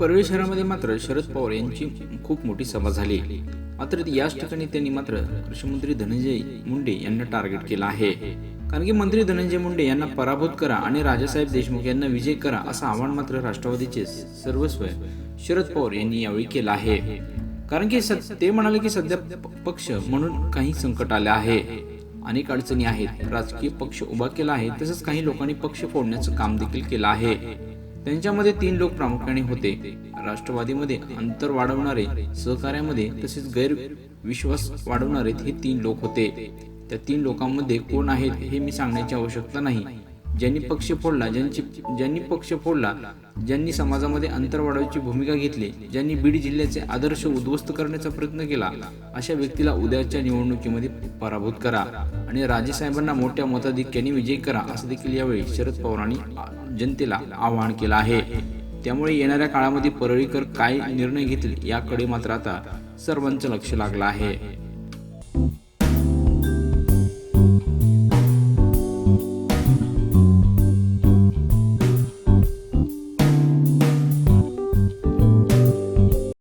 परळी शहरामध्ये मात्र शरद पवार यांची खूप मोठी सभा झाली. मात्र याच ठिकाणी त्यांनी मात्र कृषीमंत्री धनंजय मुंडे यांना टार्गेट केलं आहे. कारण की मंत्री धनंजय मुंडे यांना पराभूत करा आणि राजासाहेब देशमुख यांना विजय करा असं आव्हान मात्र राष्ट्रवादीचे सर्वस्व शरद पवार यांनी यावेळी केलं आहे. कारण की ते म्हणाले की सध्या पक्ष म्हणून काही संकट आले आहे. अनेक अडचणी आहेत. राजकीय पक्ष उभा केला आहे. तसंच काही लोकांनी पक्ष फोडण्याचं काम देखील केलं आहे. त्यांच्यामध्ये तीन लोक प्रामुख्याने होते. राष्ट्रवादीमध्ये अंतर वाढवणारे सहकार्यामध्ये तसेच गैरविश्वास वाढवणारे हे तीन लोक होते. त्या तीन लोकांमध्ये कोण आहेत हे मी सांगण्याची आवश्यकता नाही. ज्यांनी पक्ष फोडला ज्यांची ज्यांनी पक्ष फोडला ज्यांनी समाजामध्ये अंतर वाढवायची भूमिका घेतली ज्यांनी बीड जिल्ह्याचे आदर्श उद्ध्वस्त करण्याचा प्रयत्न केला अशा व्यक्तीला उद्याच्या निवडणुकीमध्ये पराभूत करा आणि राजेसाहेबांना मोठ्या मताधिक्याने विजयी करा असं देखील यावेळी शरद पवारांनी जनतेला आवाहन केलं आहे. त्यामुळे येणाऱ्या काळामध्ये परळीकर काय निर्णय घेतील याकडे मात्र आता सर्वांचं लक्ष लागलं आहे.